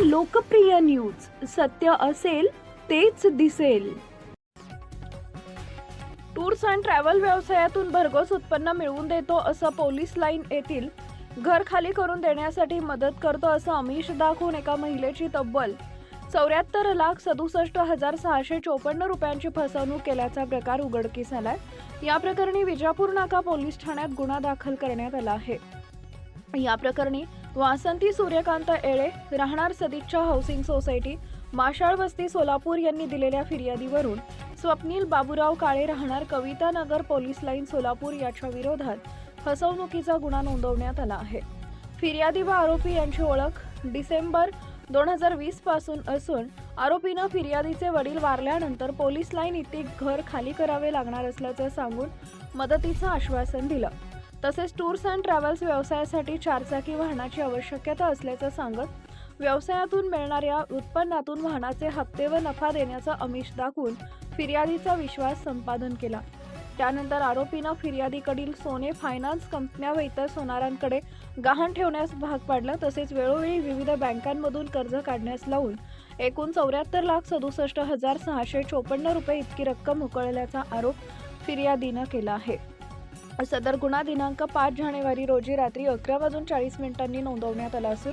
लोकप्रिय न्यूज? सत्य असेल तेच दिसेल. टूर्स अँड ट्रॅव्हल व्यवसायातून भरघोस उत्पन्न मिळवून देतो असं पोलीस लाईन येथील घर खाली करून देण्यासाठी मदत करतो असं अमिष दाखवून एका महिलेची तब्बल चौऱ्याहत्तर लाख सदुसष्ट हजार सहाशे चोपन्न रुपयांची फसवणूक केल्याचा प्रकार उघडकीस आलाय. या प्रकरणी विजापूर नाका पोलीस ठाण्यात गुन्हा दाखल करण्यात आला आहे. या प्रकरणी वासंती सूर्यकांत येळे राहणार सदिच्छा हाऊसिंग सोसायटी माशाळ वस्ती सोलापूर यांनी दिलेल्या फिर्यादीवरून स्वप्नील बाबूराव काळे राहणार कविता नगर पोलीस लाईन सोलापूर याच्या विरोधात फसवणुकीचा गुन्हा नोंदवण्यात आला आहे. फिर्यादी व आरोपी यांची ओळख डिसेंबर दोन हजार वीसपासून असून आरोपीनं फिर्यादीचे वडील वारल्यानंतर पोलीस लाईन इथे घर खाली करावे लागणार असल्याचं सांगून मदतीचं आश्वासन दिलं. तसेच टूर्स अँड ट्रॅव्हल्स व्यवसायासाठी चारचाकी वाहनाची आवश्यकता असल्याचं सांगत व्यवसायातून मिळणाऱ्या उत्पन्नातून वाहनाचे हप्ते व नफा देण्याचा अमिष दाखवून फिर्यादीचा विश्वास संपादन केला. त्यानंतर आरोपीनं फिर्यादीकडील सोने फायनान्स कंपन्या व इतर सोनारांकडे गहाण ठेवण्यास भाग पाडलं तसेच वेळोवेळी विविध बँकांमधून कर्ज काढण्यास लावून एकूण चौऱ्याहत्तर लाख सदुसष्ट हजार सहाशे चोपन्न रुपये इतकी रक्कम उकळल्याचा आरोप फिर्यादीनं केला आहे. सदर गुन्हा दिनांक पाच जानेवारी रोजी रात्री अकरा वाजून चाळीस मिनिटांनी नोंदवण्यात आला असून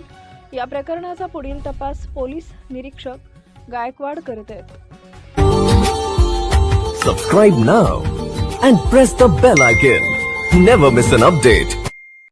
या प्रकरणाचा पुढील तपास पोलीस निरीक्षक गायकवाड करत आहेत. Subscribe now and press the bell icon never miss an update